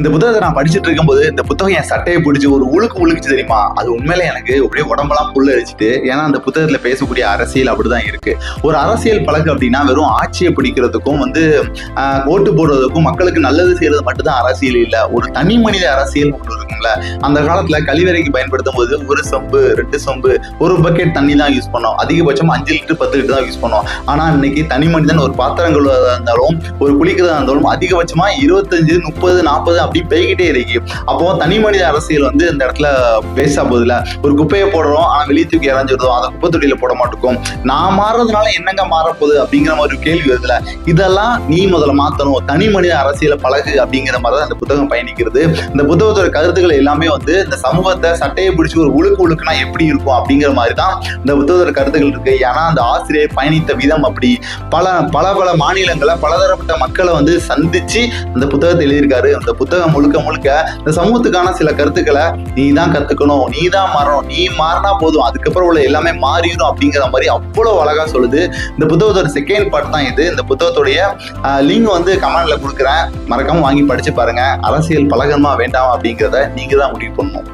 இந்த புத்தகத்தை நான் படிச்சுட்டு இருக்கும்போது இந்த புத்தகம் என் சட்டையை பிடிச்சி ஒரு உழுக்கு உழுக்குச்சு தெரியுமா? அது உண்மையிலே எனக்கு அப்படியே உடம்பெல்லாம் புல்லு அடிச்சுட்டு ஏன்னா அந்த புத்தகத்துல பேசக்கூடிய அரசியல் அப்படிதான் இருக்கு. ஒரு அரசியல் பழக்கம் அப்படின்னா வெறும் ஆட்சியை பிடிக்கிறதுக்கும் வந்து ஓட்டு போடுறதுக்கும் மக்களுக்கு நல்லது செய்யறது மட்டும்தான் அரசியல் இல்லை. ஒரு தனி மனித அரசியல் ஒன்று இருக்கும்ல. அந்த காலத்துல கழிவறைக்கு பயன்படுத்தும் போது ஒரு சொம்பு ரெண்டு சொம்பு ஒரு பக்கெட் தண்ணி தான் யூஸ் பண்ணோம். அதிகபட்சம் அஞ்சு லிட்டர் பத்து லிட்டர் தான் யூஸ் பண்ணோம். ஆனா இன்னைக்கு தனி மனிதன் ஒரு பாத்திரம் கழுவதா இருந்தாலும் ஒரு குளிக்கிறதா இருந்தாலும் அதிகபட்சமா இருபத்தஞ்சு முப்பது நாற்பது அப்படி போய்கிட்டே இருக்கு. அப்போ தனி மனித அரசியல் வந்து இந்த இடத்துல பேச போதில்ல. ஒரு குப்பையை போடுறோம் ஆனா வெளியே தூக்கி இறஞ்சிடுறோம் அதை குப்பை தொட்டியில போட மாட்டோம். நான் மாறுறதுனால என்னங்க மாறப்போகுது அப்படிங்கிற மாதிரி ஒரு கேள்வி வருதுல இதெல்லாம் நீ முதல்ல மாத்தணும். தனி மனித அரசியல பழகு அப்படிங்கிற மாதிரி தான் இந்த புத்தகம் பயணிக்கிறது. இந்த புத்தகத்தோட கருத்துக்கள் எல்லாமே வந்து இந்த சமூகத்தை சட்டையை பிடிச்சி ஒரு உழுக்கு உழுக்குனா எப்படி இருக்கும் அப்படிங்கிற மாதிரி தான் இந்த புத்தகத்தோட கருத்துக்கள் இருக்கு. ஏன்னா அந்த ஆசிரியர் பயணித்த விதம் அப்படி. பல பல பல மாநிலங்களை பலதரப்பட்ட மக்களை வந்து சந்திச்சு அந்த புத்தகத்தை எழுதியிருக்காரு. அந்த புத்தகம் முழுக்க முழுக்க இந்த சமூகத்துக்கான சில கருத்துக்களை நீ தான் கத்துக்கணும் நீ தான் மாறணும் நீ மாறினா போதும். அதுக்கப்புறம் உள்ள எல்லாமே மாறிடும் அப்படிங்கிற மாதிரி அவ்வளோ அழகா சொல்லுது. இந்த புத்தகத்தோட செகண்ட் பார்ட் தான் இது. இந்த புத்தகத்துடைய லிங்க் வந்து கமெண்ட்ல கொடுக்குறேன். மறக்காம வாங்கி படிச்சு பாருங்க. அரசியல் பழகணுமா வேண்டாமா அப்படிங்கிறத நீங்க தான் முடிவு பண்ணணும்.